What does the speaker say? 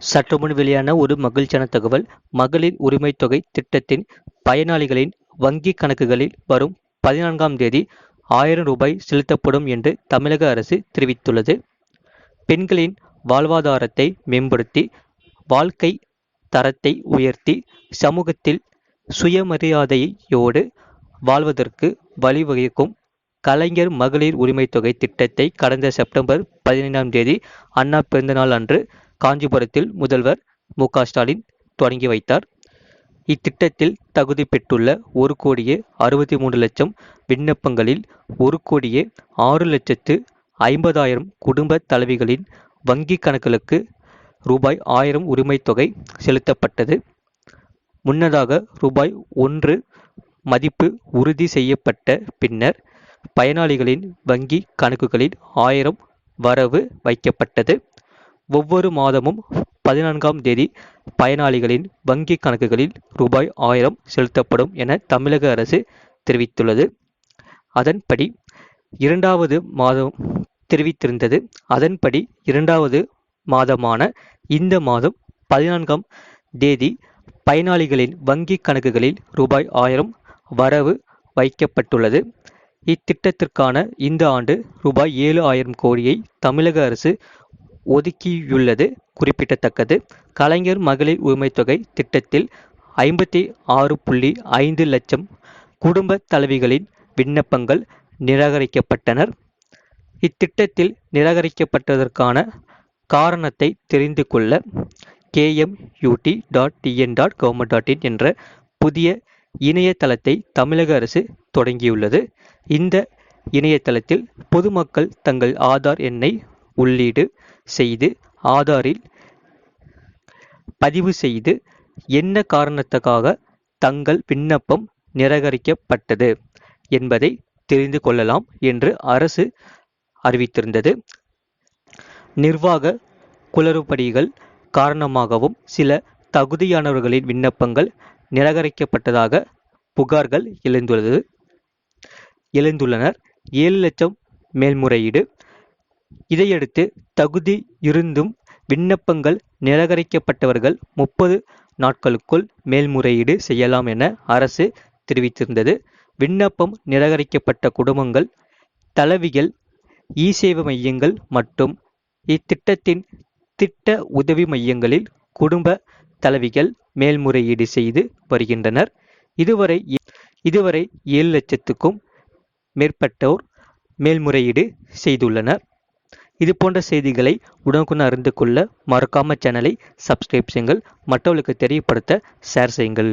சற்றுமுன் வெளியான ஒரு மகிழ்ச்சியான தகவல் மகளிர் உரிமை தொகை திட்டத்தின் பயனாளிகளின் வங்கிக் கணக்குகளில் வரும் பதினான்காம் தேதி ஆயிரம் ரூபாய் செலுத்தப்படும் என்று தமிழக அரசு தெரிவித்துள்ளது. பெண்களின் வாழ்வாதாரத்தை மேம்படுத்தி வாழ்க்கை தரத்தை உயர்த்தி சமூகத்தில் சுயமரியாதையோடு வாழ்வதற்கு வழிவகுக்கும் கலைஞர் மகளிர் உரிமை தொகை திட்டத்தை கடந்த செப்டம்பர் பதினைந்தாம் தேதி அண்ணா பிறந்தநாள் அன்று காஞ்சிபுரத்தில் முதல்வர் மு ஸ்டாலின் தொடங்கி வைத்தார். இத்திட்டத்தில் தகுதி பெற்றுள்ள ஒரு கோடியே அறுபத்தி மூன்று லட்சம் விண்ணப்பங்களில் ஒரு கோடியே ஆறு லட்சத்து ஐம்பதாயிரம் குடும்ப தலைவிகளின் வங்கிக் கணக்குகளுக்கு ரூபாய் ஆயிரம் உரிமைத்தொகை செலுத்தப்பட்டது. முன்னதாக ரூபாய் ஒன்று மதிப்பு உறுதி செய்யப்பட்ட பின்னர் பயனாளிகளின் வங்கி கணக்குகளில் ஆயிரம் வரவு வைக்கப்பட்டது. ஒவ்வொரு மாதமும் பதினான்காம் தேதி பயனாளிகளின் வங்கி கணக்குகளில் ரூபாய் ஆயிரம் செலுத்தப்படும் என தமிழக அரசு தெரிவித்துள்ளது. அதன்படி இரண்டாவது மாதம் தெரிவித்திருந்தது. அதன்படி இரண்டாவது மாதமான இந்த மாதம் பதினான்காம் தேதி பயனாளிகளின் வங்கி கணக்குகளில் ரூபாய் ஆயிரம் வரவு வைக்கப்பட்டுள்ளது. இத்திட்டத்திற்கான இந்த ஆண்டு ரூபாய் ஏழு ஆயிரம் கோடியை தமிழக அரசு ஒதுக்கியுள்ளது குறிப்பிடத்தக்கது. கலைஞர் மகளிர் உரிமைத்தொகை திட்டத்தில் ஐம்பத்தி ஆறு புள்ளி ஐந்து லட்சம் குடும்ப தலைவிகளின் விண்ணப்பங்கள் நிராகரிக்கப்பட்டனர். இத்திட்டத்தில் நிராகரிக்கப்பட்டதற்கான காரணத்தை தெரிந்து கொள்ள KMUT dot TN dot government dot in என்ற புதிய இணையதளத்தை தமிழக அரசு தொடங்கியுள்ளது. இந்த இணையதளத்தில் பொதுமக்கள் தங்கள் ஆதார் எண்ணை உள்ளீடு செய்து ஆதாரில் பதிவு செய்து என்ன காரணத்துக்காக தங்கள் விண்ணப்பம் நிராகரிக்கப்பட்டது என்பதை தெரிந்து கொள்ளலாம் என்று அரசு அறிவித்திருந்தது. நிர்வாக குளறுபடிகள் காரணமாகவும் சில தகுதியானவர்களின் விண்ணப்பங்கள் நிராகரிக்கப்பட்டதாக புகார்கள் எழுந்துள்ளது எழுந்துள்ளனர். ஏழு லட்சம் மேல்முறையீடு இதையடுத்து தகுதி இருந்தும் விண்ணப்பங்கள் நிராகரிக்கப்பட்டவர்கள் முப்பது நாட்களுக்குள் மேல்முறையீடு செய்யலாம் என அரசு தெரிவித்திருந்தது. விண்ணப்பம் நிராகரிக்கப்பட்ட குடும்பங்கள் தலைவிகள் இ சேவை மையங்கள் மற்றும் இத்திட்டத்தின் திட்ட உதவி மையங்களில் குடும்ப தலைவிகள் மேல்முறையீடு செய்து வருகின்றனர். இதுவரை இதுவரை ஏழு லட்சத்துக்கும் மேற்பட்டோர் மேல்முறையீடு செய்துள்ளனர். இது போன்ற செய்திகளை உடனுக்குடன் அறிந்து கொள்ள மறக்காம சேனலை சப்ஸ்கிரைப் செய்யுங்கள். மற்றவர்களுக்கு தெரியப்படுத்த ஷேர் செய்யுங்கள்.